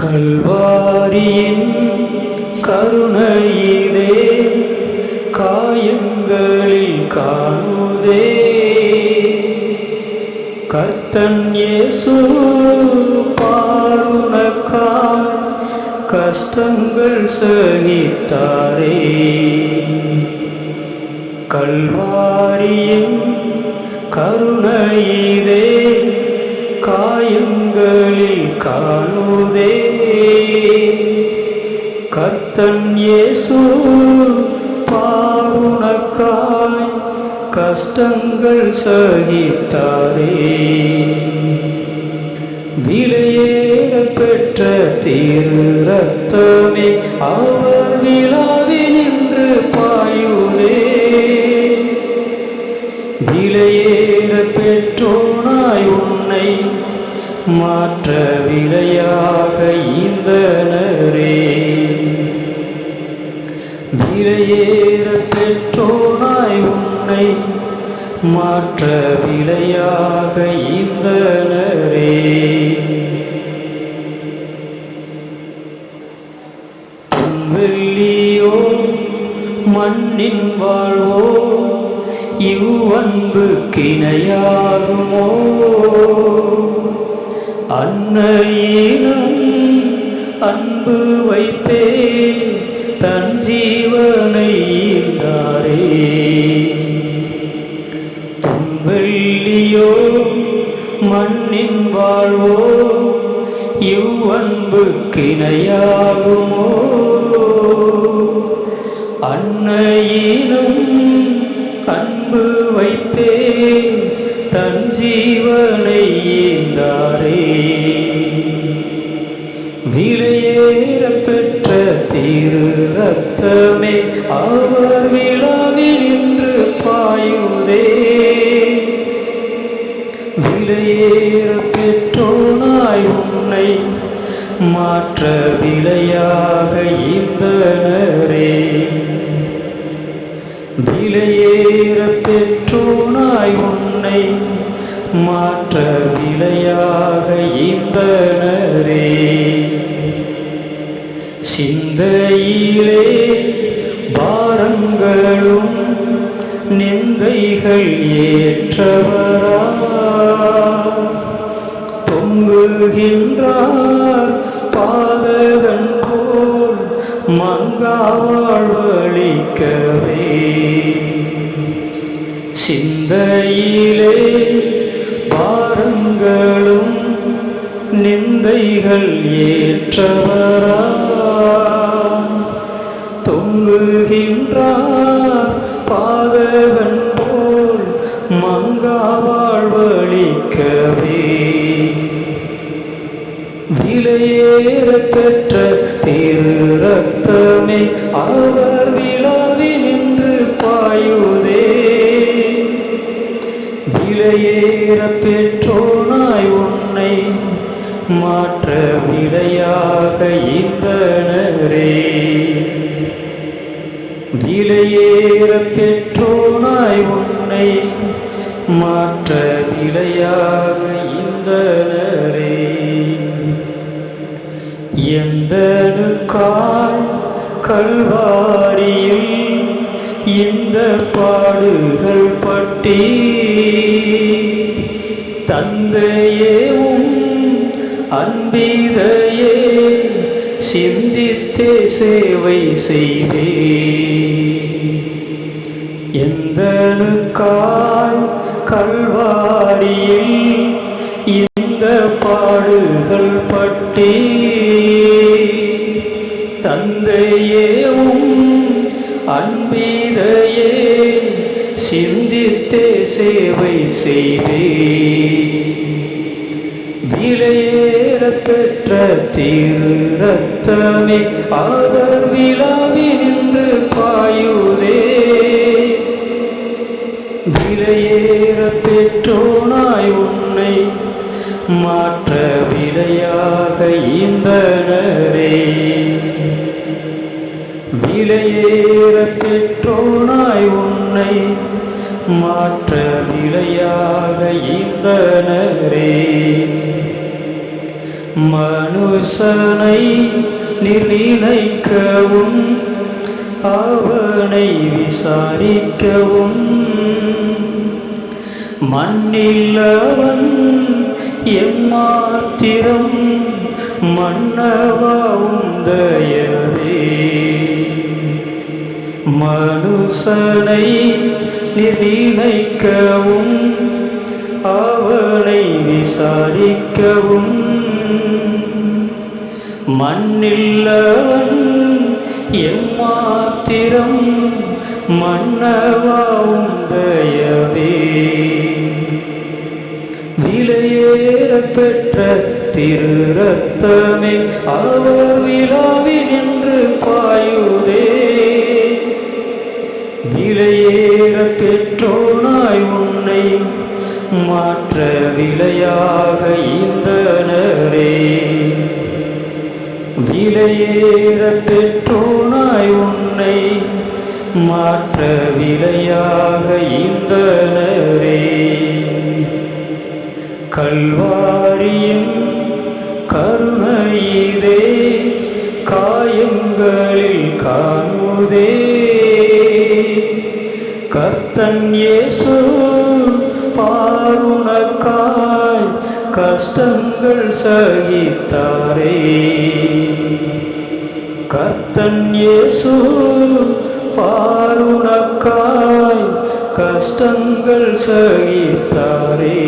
கல்வாரியின் கருணையிலே காயங்களில் காணுதே. கர்த்தன் இயேசு பாருணக்காய் கஷ்டங்கள் சகித்தாரே. கல்வாரியின் கருணையிலே காயங்களில் காணுதே. கர்த்தன் இயேசு பாருணக்காய் கஷ்டங்கள் சகித்தாரே. விலையேற பெற்ற தீரு ரத்தமே அவர் விழாவில் நின்று பாயுதே. விலையேற பெற்றோனாய் உன்னை மாற்ற விலையாக ஈந்தனரே. விலையேற பெற்றோனாய் உன்னை மாற்ற விலையாக ஈந்தனரே. வெள்ளியோ மண்ணின் வாழ்வோ இவ்வன்பு கிணையாகுமோ அன்னையினும் அன்பு வைத்தே தன் ஜீவனை ஈந்தாரே வெள்ளியோ மண்ணின் வாழ்வோ இவ்வன்பு கிணையாகுமோ அன்னையினும் அன்பு வைத்தே தன் ஜீவனை ஈந்தாரே. விலையேற பெற்ற திரு ரத்தமே அவர் விழாவில் இன்று பாயுதே. விலையேற பெற்றோனாய் உன்னை மாற்ற விலையாக ஈந்தனரே. விலையேற மாற்ற விலையாக ஈந்தனரே. சிந்தையிலே பாரங்களும் நிந்தைகள் ஏற்றவரா. பொங்குகின்றார் பாதகன் போல் மங்காவாழ்வழிக்கவே சிந்தையிலே நீங்கள் ஏற்றவரா தொங்குகின்றார் பாதகன் போல் மங்கா வாழ்வழிக்கவே. விலையேற பெற்ற திரு ரத்தமே அவர் விழாவி நின்று பாயுதே. விலையேற பெற்றோனாய் உன்னை மாற்ற விடையாக இந்தனரே விலையேற பெற்றோனாய் உன்னை மாற்ற விடையாக இந்தனரே எந்தனுக்காய் கல்வாரியில் இந்த பாடுகள் பட்டி. தந்தையே உன் அன்பிதையே சிந்தித்தே சேவை செய்தே. எந்தனுக்காய் கல்வாரியில் இந்த பாடுகள் பட்டே. தந்தையேவும் அன்பீரையே சிந்தித்தே சேவை செய்வே விலையே பெற்ற திரு ரத்தமே ஆதர் விழாவி நின்று பாயுதே. விலையேற பெற்றோனாய் உன்னை மாற்ற விலையாக இந்தனரே விலையேற பெற்றோனாய் உன்னை மாற்ற விலையாக இந்தனரே மனுஷனை நிர்ணயிக்கவும் அவனை விசாரிக்கவும். மண்ணில்லவன் எம்மாத்திரம் மன்னவாந்தயவே மனுஷனை நிர்ணயிக்கவும் அவனை விசாரிக்கவும். மண்ணில்லவன் எம்மாத்திரம் மன்னவா உந்தயவே விலையேற பெற்ற திரு ரத்தமே அவர் விழாவி நின்று பாயுதே. விலையேற பெற்றோனாய் உன்னை மாற்ற விலையாக இந்தனரே விலையேற பெற்றோனாய் உன்னை மாற்ற விலையாக இந்தனரே கல்வாரியும் கருணையிலே காயங்களில் காணுதே. கர்த்தன் இயேசு பாருணக்கா கஷ்டங்கள் சகித்தாரே. கர்த்தன் இயேசு பாருணக்காய் கஷ்டங்கள் சகித்தாரே.